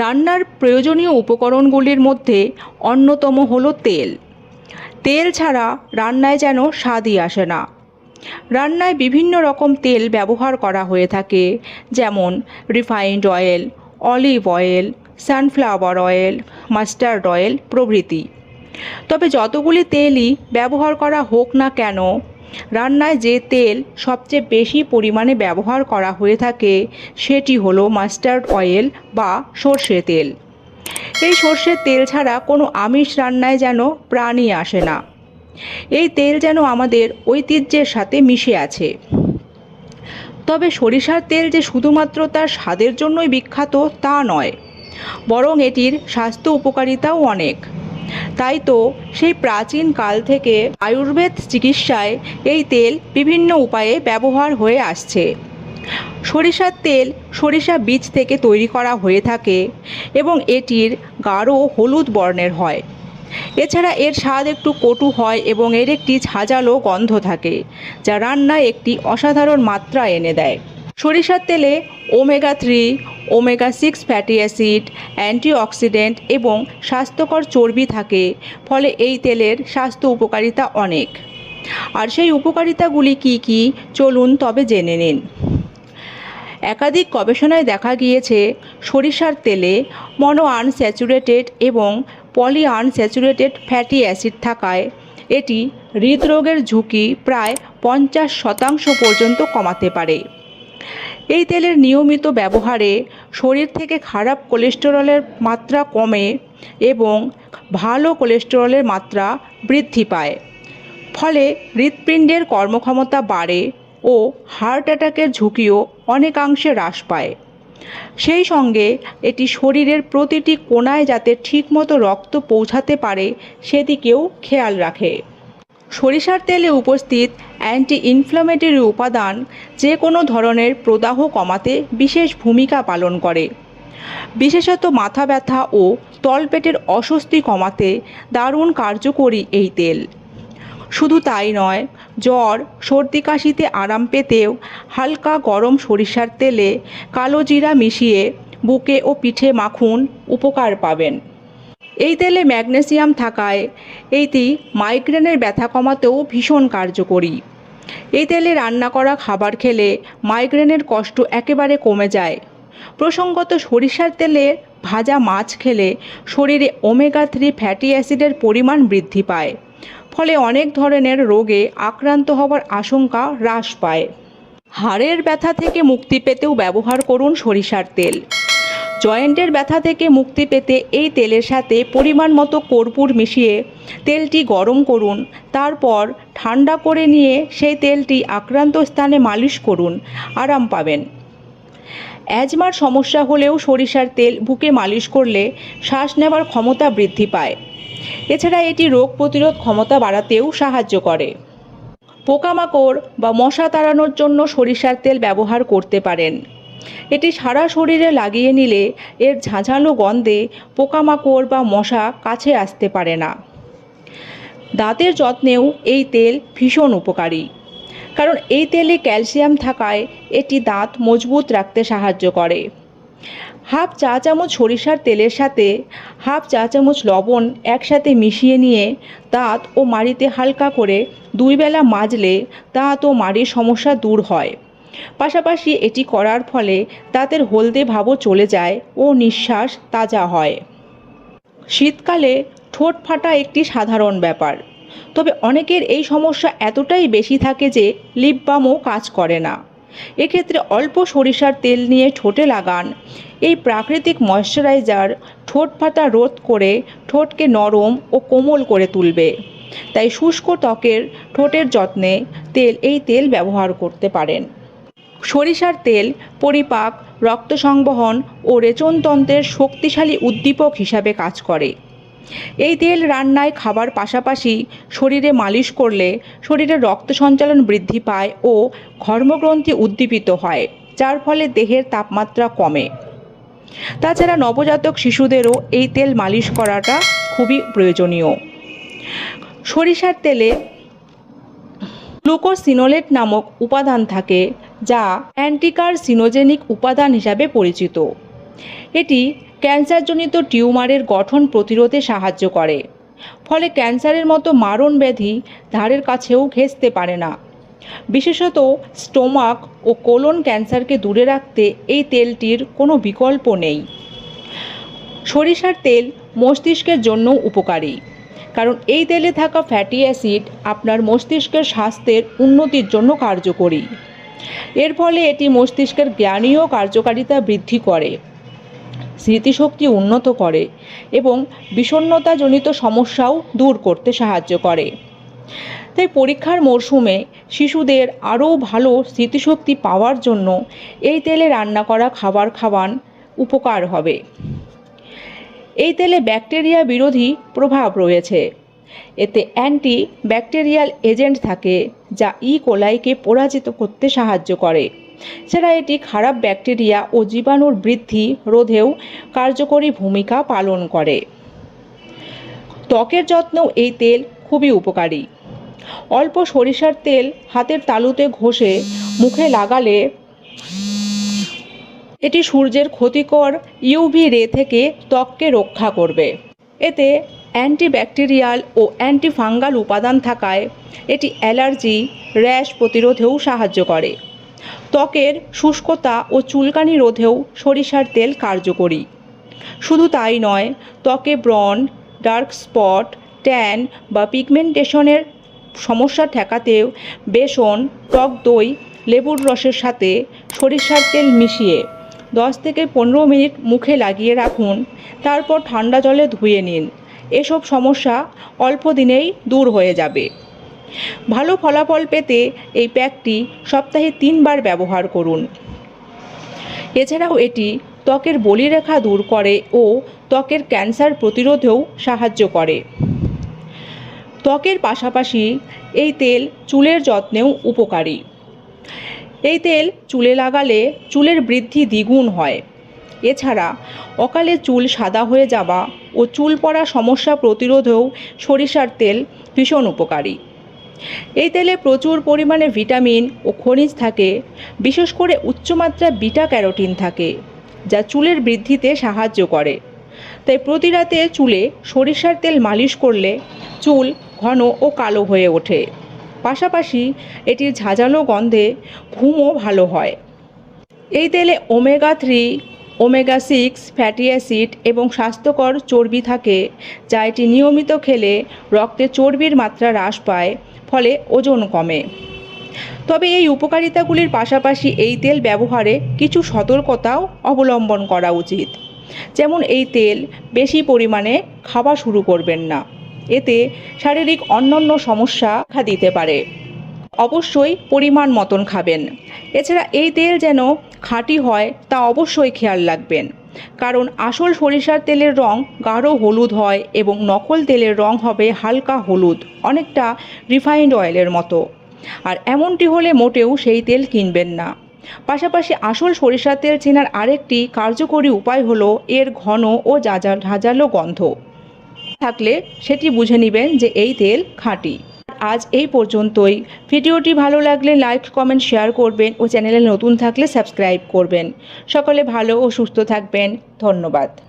রান্নার প্রয়োজনীয় উপকরণগুলির মধ্যে অন্যতম হলো তেল। তেল ছাড়া রান্নায় যেন স্বাদই আসে না। রান্নায় বিভিন্ন রকম তেল ব্যবহার করা হয়ে থাকে, যেমন refined oil, olive oil, sunflower oil, mustard oil প্রভৃতি। তবে যতগুলি তেলই ব্যবহার করা হোক না কেন রান্নায় যে তেল সবচেয়ে বেশি পরিমাণে ব্যবহার করা হয়ে থাকে সেটি হলো মাস্টার্ড অয়েল বা সর্ষে তেল। এই সর্ষের তেল ছাড়া কোনো আমিষ রান্নায় যেন প্রাণী আসে না। এই তেল যেন আমাদের ঐতিহ্যের সাথে মিশে আছে। তবে সরিষার তেল যে শুধুমাত্র তার স্বাদের জন্যই বিখ্যাত তা নয়, বরং এটির স্বাস্থ্য উপকারিতাও অনেক। তাই তো সেই প্রাচীন কাল থেকে আয়ুর্বেদ চিকিৎসায় এই তেল বিভিন্ন উপায়ে ব্যবহার হয়ে আসছে। সরিষার তেল সরিষা বীজ থেকে তৈরি করা হয়ে থাকে এবং এটির গাঢ় হলুদ বর্ণের হয়। এছাড়া এর স্বাদ একটু কটু হয় এবং এর একটি ঝাঁঝালো গন্ধ থাকে, যা রান্নায় একটি অসাধারণ মাত্রা এনে দেয়। সরিষার তেলে omega three omega six fatty acid, antioxidant এবং স্বাস্থ্যকর চর্বি থাকে, ফলে এই তেলের স্বাস্থ্য উপকারিতা অনেক। আর সেই উপকারিতাগুলি কি কি? চলুন তবে জেনে নিন। একাধিক গবেষণায় দেখা গিয়েছে, সরিষার তেলে মনো আনস্যাচুরেটেড এবং পলি আনস্যাচুরেটেড ফ্যাটি অ্যাসিড থাকায়, এটি হৃদরোগের ঝুঁকি প্রায় পঞ্চাশ শতাংশ পর্যন্ত কমাতে পারে। এই তেলের নিয়মিত ব্যবহারে শরীর থেকে খারাপ কোলেস্টেরলের মাত্রা কমে এবং ভালো কোলেস্টেরলের মাত্রা বৃদ্ধি পায়। ফলে হৃৎপিণ্ডের কর্মক্ষমতা বাড়ে ও হার্ট অ্যাটাকের ঝুঁকিও অনেকাংশে হ্রাস পায়। সেই সঙ্গে এটি শরীরের প্রতিটি কোণায় যাতে ঠিকমতো রক্ত পৌঁছাতে পারে সেদিকেও খেয়াল রাখে। সরিষার তেলে উপস্থিত অ্যান্টি ইনফ্লামেটরি উপাদান যে কোনো ধরনের প্রদাহ কমাতে বিশেষ ভূমিকা পালন করে। বিশেষত মাথা ব্যথা ও তলপেটের অস্বস্তি কমাতে দারুণ কার্যকরী এই তেল। শুধু তাই নয়, জ্বর, সর্দি কাশিতে আরাম পেতেও হালকা গরম সরিষার তেলে কালো জিরা মিশিয়ে বুকে ও পিঠে মাখুন উপকার পাবেন। এই তেলে ম্যাগনেসিয়াম থাকায় এইটি মাইগ্রেনের ব্যথা কমাতেও ভীষণ কার্যকরী। এই তেলে রান্না করা খাবার খেলে মাইগ্রেনের কষ্ট একেবারে কমে যায়। প্রসঙ্গত সরিষার তেলে ভাজা মাছ খেলে শরীরে ওমেগা থ্রি ফ্যাটি অ্যাসিডের পরিমাণ বৃদ্ধি পায়, ফলে অনেক ধরনের রোগে আক্রান্ত হবার আশঙ্কা হ্রাস পায়। হাড়ের ব্যথা থেকে মুক্তি পেতেও ব্যবহার করুন সরিষার তেল। জয়েন্টের ব্যথা থেকে মুক্তি পেতে এই তেলের সাথে পরিমাণ মতো কর্পূর মিশিয়ে তেলটি গরম করুন। তারপর ঠান্ডা করে নিয়ে সেই তেলটি আক্রান্ত স্থানে মালিশ করুন। আরাম পাবেন। অ্যাজমার সমস্যা হলেও সরিষার তেল বুকে মালিশ করলে শ্বাস নেওয়ার ক্ষমতা বৃদ্ধি পায়। এছাড়া এটি রোগ প্রতিরোধ ক্ষমতা বাড়াতেও সাহায্য করে। পোকামাকড় বা মশা তাড়ানোর জন্য সরিষার তেল ব্যবহার করতে পারেন। এটি সারা শরীরে লাগিয়ে নিলে এর ঝাঁঝালো গন্ধে পোকামাকড় বা মশা কাছে আসতে পারে না। দাঁতের যত্নেও এই তেল ভীষণ উপকারী। কারণ এই তেলে ক্যালসিয়াম থাকায় এটি দাঁত মজবুত রাখতে সাহায্য করে। হাফ চা চামচ সরিষার তেলের সাথে হাফ চা চামচ লবণ একসাথে মিশিয়ে নিয়ে দাঁত ও মাড়িতে হালকা করে দুই বেলা মাজলে দাঁত ও মাড়ির সমস্যা দূর হয়। পাশাপাশি এটি করার ফলে দাঁতের হলদে ভাবও চলে যায় ও নিঃশ্বাস তাজা হয়। শীতকালে ঠোঁট ফাটা একটি সাধারণ ব্যাপার। তবে অনেকের এই সমস্যা এতটাই বেশি থাকে যে লিপ বামও কাজ করে না। এক্ষেত্রে অল্প সরিষার তেল নিয়ে ঠোঁটে লাগান। এই প্রাকৃতিক ময়শ্চারাইজার ঠোঁট ফাটা রোধ করে ঠোঁটকে নরম ও কোমল করে তুলবে। তাই শুষ্ক ত্বকের ঠোঁটের যত্নে তেল, এই তেল ব্যবহার করতে পারেন। সরিষার তেল, পরিপাক রক্ত সংবহন ও রেচনতন্ত্রের শক্তিশালী উদ্দীপক হিসাবে কাজ করে। এই তেল রান্নায় খাবার পাশাপাশি শরীরে মালিশ করলে শরীরে রক্ত সঞ্চালন বৃদ্ধি পায় ও ঘর্মগ্রন্থি উদ্দীপিত হয়, যার ফলে দেহের তাপমাত্রা কমে। তাছাড়া নবজাতক শিশুদেরও এই তেল মালিশ করাটা খুবই প্রয়োজনীয়। সরিষার তেলে গ্লুকোসিনোলেট নামক উপাদান থাকে যা অ্যান্টিকার সিনোজেনিক উপাদান হিসাবে পরিচিত। এটি ক্যান্সারজনিত টিউমারের গঠন প্রতিরোধে সাহায্য করে, ফলে ক্যান্সারের মতো মারণ ব্যাধি ধারের কাছেও ঘেঁচতে পারে না। বিশেষত স্টোমাক ও কোলন ক্যান্সারকে দূরে রাখতে এই তেলটির কোনো বিকল্প নেই। সরিষার তেল মস্তিষ্কের জন্য উপকারী, কারণ এই তেলে থাকা ফ্যাটি অ্যাসিড আপনার মস্তিষ্কের স্বাস্থ্যের উন্নতির জন্য কার্যকরী। এর ফলে এটি মস্তিষ্কের জ্ঞানীয় কার্যকারিতা বৃদ্ধি করে, স্মৃতিশক্তি উন্নত করে এবং বিষণ্ণতাজনিত সমস্যাও দূর করতে সাহায্য করে। তাই পরীক্ষার মরশুমে শিশুদের আরও ভালো স্মৃতিশক্তি পাওয়ার জন্য এই তেলে রান্না করা খাবার খাওয়ান উপকার হবে। এই তেলে ব্যাকটেরিয়া বিরোধী প্রভাব রয়েছে। এতে অ্যান্টি ব্যাকটেরিয়াল এজেন্ট থাকে। যা ই. কোলাইকে পরাজিত করতে সাহায্য করে। ছাড়া এটি খারাপ ব্যাকটেরিয়া ও জীবাণুর বৃদ্ধি রোধেও কার্যকরী ভূমিকা পালন করে। ত্বকের যত্নেও এই তেল খুবই উপকারী। অল্প সরিষার তেল হাতের তালুতে ঘষে মুখে লাগালে এটি সূর্যের ক্ষতিকর ইউভি রে থেকে ত্বককে রক্ষা করবে। এতে অ্যান্টিব্যাকটেরিয়াল ও অ্যান্টিফাঙ্গাল উপাদান থাকায় এটি অ্যালার্জি, র্যাশ প্রতিরোধেও সাহায্য করে। ত্বকের শুষ্কতা ও চুলকানি রোধেও সরিষার তেল কার্যকরী। শুধু তাই নয়, ত্বকে ব্রন ডার্ক স্পট, ট্যান বা পিগমেন্টেশনের সমস্যা ঠেকাতেও বেসন, টক দই, লেবুর রসের সাথে সরিষার তেল মিশিয়ে দশ থেকে পনেরো মিনিট মুখে লাগিয়ে রাখুন, তারপর ঠান্ডা জলে ধুয়ে নিন। এসব সমস্যা অল্প দিনেই দূর হয়ে যাবে। ভালো ফলাফল পেতে এই প্যাকটি সপ্তাহে তিনবার ব্যবহার করুন। এছাড়াও এটি ত্বকের বলিরেখা দূর করে ও ত্বকের ক্যান্সার প্রতিরোধেও সাহায্য করে। ত্বকের পাশাপাশি এই তেল চুলের যত্নেও উপকারী। এই তেল চুলে লাগালে চুলের বৃদ্ধি দ্বিগুণ হয়। এছাড়া অকালে চুল সাদা হয়ে যাওয়া ও চুল পড়া সমস্যা প্রতিরোধেও সরিষার তেল ভীষণ উপকারী। এই তেলে প্রচুর পরিমাণে ভিটামিন ও খনিজ থাকে, বিশেষ করে উচ্চমাত্রা বিটা ক্যারোটিন থাকে, যা চুলের বৃদ্ধিতে সাহায্য করে। তাই প্রতি রাতে চুলে সরিষার তেল মালিশ করলে চুল ঘন ও কালো হয়ে ওঠে। পাশাপাশি এটির ঝাঁঝালো গন্ধে ঘুমও ভালো হয়। এই তেলে omega three omega six fatty acid এবং স্বাস্থ্যকর চর্বি থাকে, যা এটি নিয়মিত খেলে রক্তে চর্বির মাত্রা হ্রাস পায়, ফলে ওজন কমে। তবে এই উপকারিতাগুলির পাশাপাশি এই তেল ব্যবহারে কিছু সতর্কতাও অবলম্বন করা উচিত। যেমন এই তেল বেশি পরিমাণে খাওয়া শুরু করবেন না। এতে শারীরিক অন্যান্য সমস্যা দেখা দিতে পারে। অবশ্যই পরিমাণ মতন খাবেন। এছাড়া এই তেল যেন খাঁটি হয় তা অবশ্যই খেয়াল রাখবেন। কারণ আসল সরিষার তেলের রং গাঢ় হলুদ হয় এবং নকল তেলের রং হবে হালকা হলুদ, অনেকটা রিফাইন্ড অয়েলের মতো। আর এমনটি হলে মোটেও সেই তেল কিনবেন না। পাশাপাশি আসল সরিষার তেল চেনার আরেকটি কার্যকরী উপায় হলো এর ঘন ও জাজা ঝাঁঝালো গন্ধ। থাকলে সেটি বুঝে নেবেন যে এই তেল খাঁটি। আজ এই পর্যন্তই। ভিডিওটি ভালো লাগলে লাইক, কমেন্ট, শেয়ার করবেন ও চ্যানেলে নতুন থাকলে সাবস্ক্রাইব করবেন। সকলে ভালো ও সুস্থ থাকবেন। ধন্যবাদ।